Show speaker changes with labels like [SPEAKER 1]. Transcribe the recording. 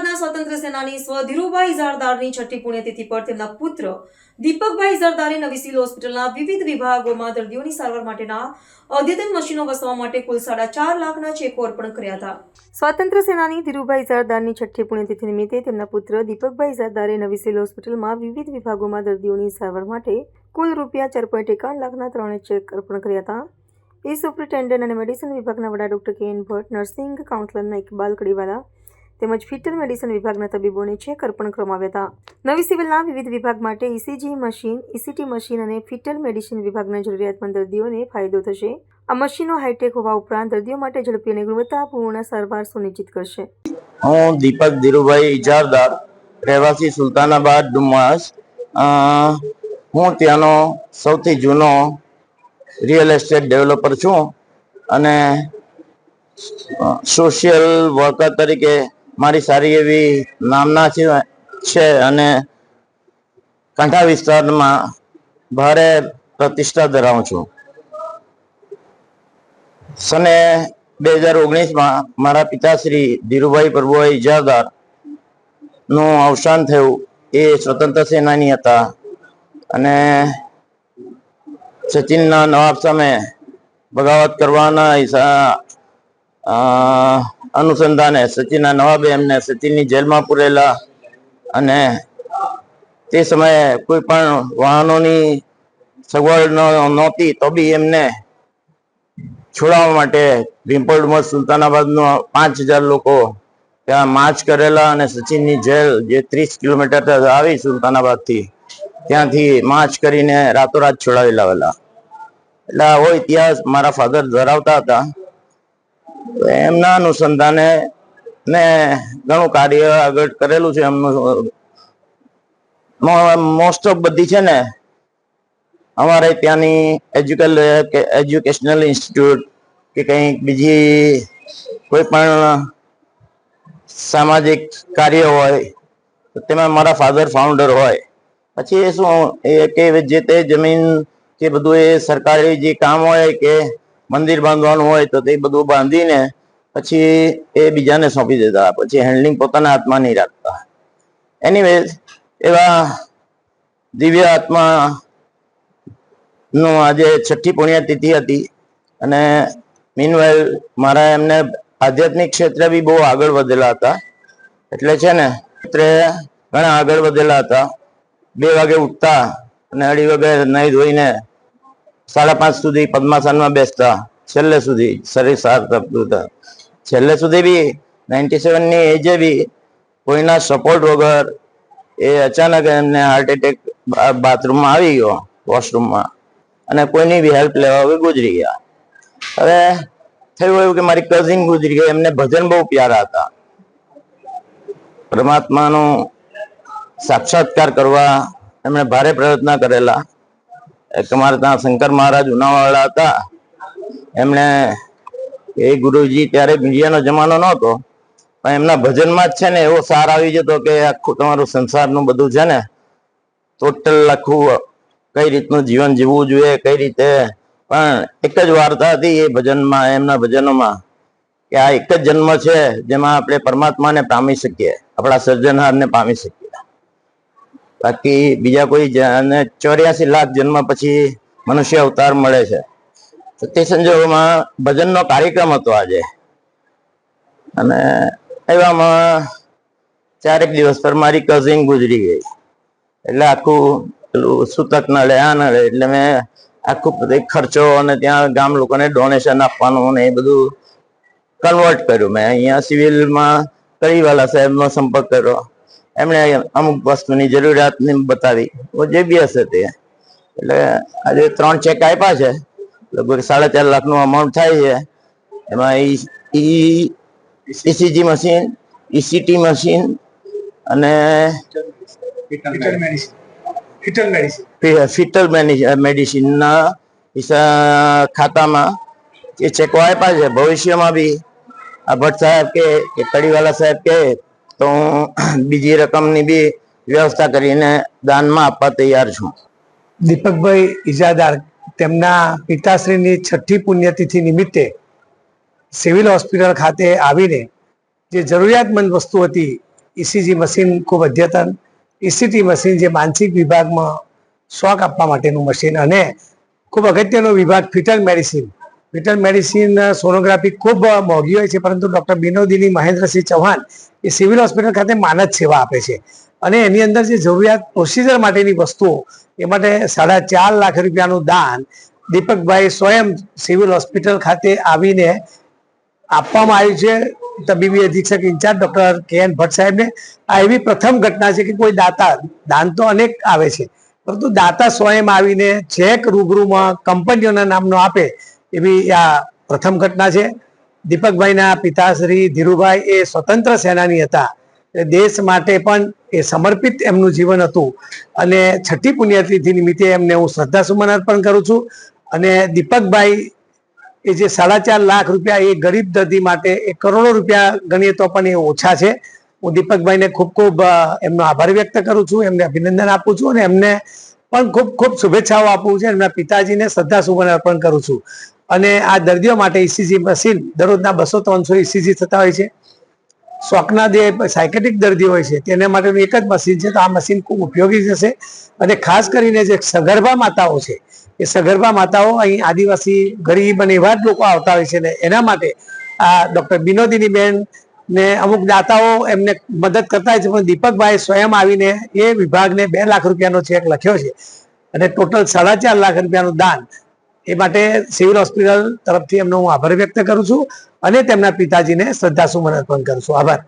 [SPEAKER 1] અમદાવાદના સ્વતંત્ર સેનાની સ્વ ધીરુભાઈ ઝારદારની છઠ્ઠી પુણ્યતિથિ પર તેમના પુત્ર દીપકભાઈ ઝારદારે નવી સિવિલ હોસ્પિટલના વિવિધ વિભાગોમાં દર્દીઓની સારવાર માટેના અદ્યતન મશીનો વસાવવા માટે કુલ સાડા ચાર લાખના ચેકો અર્પણ કર્યા હતા. સ્વાતંત્ર્ય સેનાની ધીરુભાઈ ઝારદારની છઠ્ઠી પુણ્યતિથિ નિમિત્તે તેમના પુત્ર દીપકભાઈ ઝારદારે નવી સિવિલ હોસ્પિટલમાં વિવિધ વિભાગોમાં દર્દીઓની સારવાર માટે કુલ રૂપિયા ચાર પોઈન્ટ એકાવન લાખના ત્રણે ચેક અર્પણ કર્યા હતા. એ સુપ્રિન્ટેન્ડન્ટ અને મેડિસિન વિભાગના વડા doctor K N Bhatt, nursing કાઉન્સિલરના Iqbal Kadiwala તેમજ ફિટર મેડિસિન વિભાગના તબીબોને ચેક અર્પણ કરવામાં આવ્યા હતા. નવી સિવિલના વિવિધ વિભાગ માટે ઇસીજી મશીન ઇસીટી મશીન અને ફિટર મેડિસિન વિભાગના જરૂરિયાતમંદ દર્દીઓને ફાયદો થશે. આ મશીનો હાઈટેક હોવા ઉપરાંત દર્દીઓ માટે ઝડપી અને ગુણવત્તાપૂર્ણ સારવાર સુનિશ્ચિત કરશે.
[SPEAKER 2] હું દીપક ધીરુભાઈ ઇજારદાર, રહેવાસી સુલતાનાબાદ ડુમાસ હું ત્યાંનો સૌથી જૂનો રિયલ એસ્ટેટ ડેવલપર છું અને સોશિયલ વર્કર તરીકે મારી સારી એવી નામના છે અને કાંઠા વિસ્તારમાં ભારે પ્રતિષ્ઠા ધરાવું છું. સને બે હજાર ઓગણીસમાં મારા પિતાશ્રી ધીરુભાઈ પ્રભુભાઈ ઇજાદારનું અવસાન થયું. એ સ્વતંત્ર સેનાની હતા અને સચિનના નવાબ સામે બગાવત કરવાના અનુસંધાને સચિનના નવાબે એમને સચિનની જેલમાં પૂરેલા અને તે સમયે કોઈ પણ વાહનોની સગવડ નહોતી, તો બી એમને છોડાવવા માટે ભીમપોડ સુલતાનાબાદનો પાંચ હજાર લોકો ત્યાં માર્ચ કરેલા અને સચિનની જેલ જે ત્રીસ કિલોમીટર આવી સુલતાનાબાદથી, ત્યાંથી માર્ચ કરીને રાતોરાત છોડાવી લાવેલા એટલે આવો ઇતિહાસ મારા ફાધર ધરાવતા હતા. એમના અનુસંધાને ને ઘણું કાર્ય આગળ કરેલું છે. એમનું મોસ્ટ ઓફ બધી છે ને, અમારે ત્યાંની એજ્યુકેલ એજ્યુકેશનલ ઇન્સ્ટિટ્યૂટ કે કંઈક બીજી કોઈ પણ સામાજિક કાર્ય હોય તેમાં મારા ફાધર ફાઉન્ડર હોય. પછી એ શું, એ કે જે તે જમીન કે બધું એ સરકારી જે કામ હોય કે મંદિર બાંધવાનું હોય તો તે બધું બાંધીને પછી એ બીજાને સોંપી દેતા પછી હેન્ડલિંગ પોતાના હાથમાં નહીં રાખતા એનીવે એવા દિવ્ય આત્મા નું આજે છઠ્ઠી પુણ્યતિથિ હતી અને મીનવાઇલ મારા એમને આધ્યાત્મિક ક્ષેત્રે બી બહુ આગળ વધેલા હતા. એટલે છે ને, ક્ષેત્રે ઘણા આગળ વધેલા હતા. બે વાગે ઉઠતા અને અઢી વાગે નહીં ધોઈને સાડા પાંચ સુધી પદ્માસનમાં બેસતા. છેલ્લે સુધી શરીર સાર તપતું હતા છેલ્લે સુધી બી નાઇન્ટી સેવનની એજે બી કોઈના સપોર્ટ વગર એ અચાનક એમને હાર્ટ એટેક બાથરૂમમાં આવી ગયો વોશરૂમમાં અને કોઈની બી હેલ્પ લેવા હવે ગુજરી ગયા. હવે થયું એવું કે મારી કઝિન ગુજરી ગઈ, એમને ભજન બહુ પ્યારા હતા. પરમાત્માનો સાક્ષાત્કાર કરવા એમણે ભારે પ્રયત્ન કરેલા. એક અમારે ત્યાં શંકર મહારાજ ઉનાવાળા હતા. એમણે એ ગુરુજી ત્યારે મીડિયાનો જમાનો નહોતો, પણ એમના ભજનમાં જ છે ને એવો સાર આવી જતો કે આખું તમારું સંસારનું બધું છે ને ટોટલ આખું કઈ રીતનું જીવન જીવવું જોઈએ, કઈ રીતે? પણ એક જ વાર્તા હતી એ ભજનમાં, એમના ભજનોમાં કે આ એક જ જન્મ છે જેમાં આપણે પરમાત્માને પામી શકીએ, આપણા સર્જનહારને પામી શકીએ. બાકી બીજા કોઈ અને ચોર્યાસી લાખ જન્મ પછી મનુષ્ય અવતાર મળે છે. તો તે સંજોગોમાં ભજનનો કાર્યક્રમ હતો આજે. અને એવામાં ચારેક દિવસ પર મારી કઝિન ગુજરી ગઈ. એટલે આખું પેલું સૂતક નડે આ નડે એટલે મેં આખું ખર્ચો અને ત્યાં ગામ લોકોને ડોનેશન આપવાનું ને એ બધું કન્વર્ટ કર્યું. મેં અહીંયા સિવિલમાં કરીવાલા સાહેબનો સંપર્ક કર્યો. એમણે અમુક વસ્તુની જરૂરિયાતને બતાવી. જે બી હશે તે. એટલે આજે ત્રણ ચેક આપ્યા છે. લગભગ સાડા ચાર લાખનું અમાઉન્ટ થાય છે. એમાં ઈ ઈસીજી મશીન ઈસીટી મશીન અને
[SPEAKER 3] ફિટલ મેડિસિન ફિટલ
[SPEAKER 2] મેડિસિનના ખાતામાં એ ચેકો આપ્યા છે. ભવિષ્યમાં બી આ ભટ્ટ સાહેબ કે કે કડીવાલા સાહેબ કે તો હું બીજી રકમની બી વ્યવસ્થા કરીને દાનમાં આપવા તૈયાર છું.
[SPEAKER 3] દીપકભાઈ ઇજાદાર તેમના પિતાશ્રીની છઠ્ઠી પુણ્યતિથિ નિમિત્તે સિવિલ હોસ્પિટલ ખાતે આવીને જે જરૂરિયાતમંદ વસ્તુ હતી ઈસીજી મશીન ખૂબ અદ્યતન ઈસીટી મશીન જે માનસિક વિભાગમાં શોખ આપવા માટેનું મશીન અને ખૂબ અગત્યનો વિભાગ fetal medicine fetal medicine sonography ખૂબ મોંઘી હોય છે, પરંતુ ડૉક્ટર બિનોદિની મહેન્દ્રસિંહ ચૌહાણ એ સિવિલ હોસ્પિટલ ખાતે માનદ સેવા આપે છે. અને એની અંદર જે જરૂરિયાત પ્રોસિજર માટેની વસ્તુઓ, એ માટે સાડા ચાર લાખ રૂપિયાનું દાન દીપકભાઈ સ્વયં સિવિલ હોસ્પિટલ ખાતે આવીને આપવામાં આવ્યું છે. તબીબી અધિક્ષક incharge doctor K N Bhatt સાહેબને. આ એવી પ્રથમ ઘટના છે કે કોઈ દાતા, દાન તો અનેક આવે છે, પરંતુ દાતા સ્વયં આવીને ચેક રૂબરૂમાં કંપનીઓના નામનો આપે એવી આ પ્રથમ ઘટના છે. દીપકભાઈના પિતાશ્રી ધીરુભાઈ એ સ્વતંત્ર સેનાની હતા. દેશ માટે પણ એ સમર્પિત એમનું જીવન હતું. અને છઠ્ઠી પુણ્યતિથિ નિમિત્તે એમને હું શ્રદ્ધાસુમન અર્પણ કરું છું. અને દીપકભાઈ એ જે સાડા ચાર લાખ રૂપિયા એ ગરીબ દર્દી માટે એ કરોડો રૂપિયા ગણીએ તો પણ એ ઓછા છે. હું દીપકભાઈને ખૂબ ખૂબ એમનો આભાર વ્યક્ત કરું છું. એમને અભિનંદન આપું છું અને એમને પણ ખૂબ ખૂબ શુભેચ્છાઓ આપું છું. એમના પિતાજીને શ્રદ્ધા સુમન અર્પણ કરું છું. અને આ દર્દીઓ માટે ઇસીજી મશીન દરરોજના બસો ત્રણસો ઇસીજી થતા હોય છે. શોખના જે સાયકેટિક દર્દીઓ હોય છે, તેને માટેનું એક જ મશીન છે, તો આ મશીન ખૂબ ઉપયોગી થશે. અને ખાસ કરીને જે સગર્ભા માતાઓ છે, એ સગર્ભા માતાઓ અહીં આદિવાસી ગરીબ અને એવા જ લોકો આવતા હોય છે ને એના માટે આ ડૉક્ટર બિનોદીની બેન ને અમુક દાતાઓ એમને મદદ કરતા હોય છે, પણ દીપકભાઈ સ્વયં આવીને એ વિભાગને બે લાખ રૂપિયાનો ચેક લખ્યો છે. અને ટોટલ સાડા ચાર લાખ રૂપિયાનું દાન એ માટે સિવિલ હોસ્પિટલ તરફથી એમનો હું આભાર વ્યક્ત કરું છું અને તેમના પિતાજીને શ્રદ્ધાસુમન અર્પણ કરું છું. આભાર.